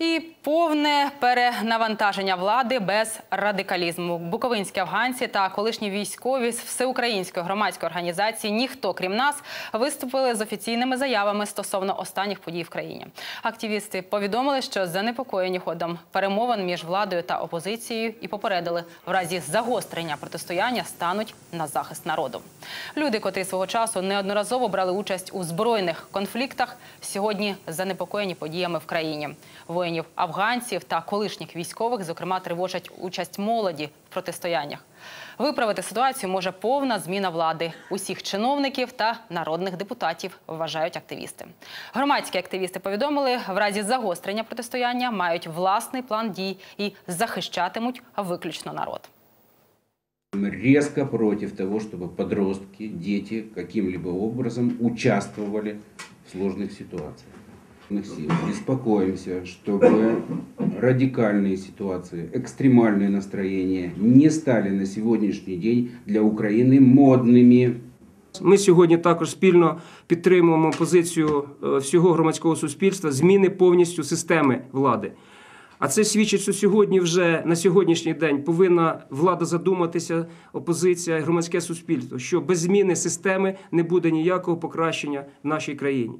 І повне перенавантаження влади без радикалізму. Буковинські афганці та колишні військові з всеукраїнської громадської організації Ніхто крім нас виступили з офіційними заявами стосовно останніх подій в країні. Активісти повідомили, що занепокоєні ходом перемовин між владою та опозицією і попередили, в разі загострення протистояння стануть на захист народу. Люди, котрі свого часу неодноразово брали участь у збройних конфліктах, сьогодні занепокоєні подіями в країні Воїнів афганців та колишніх військових, зокрема, тривожать участь молоді в протистояннях. Виправити ситуацію може повна зміна влади усіх чиновників та народних депутатів, вважають активісти. Громадські активісти повідомили, в разі загострення протистояння мають власний план дій і захищатимуть виключно народ. Мы резко против того, чтобы подростки, дети каким-либо образом участвовали в сложных ситуациях. Мы сил. Беспокоимся, чтобы радикальные ситуации, экстремальные настроения не стали на сегодняшний день для Украины модными. Ми сьогодні також спільно підтримуємо позицію е, всього громадського суспільства зміни повністю системи влади. А це свідчить, що сьогодні вже на сьогоднішній день повинна влада задуматися, опозиція, і громадське суспільство, що без зміни системи не буде ніякого покращення в нашій країні.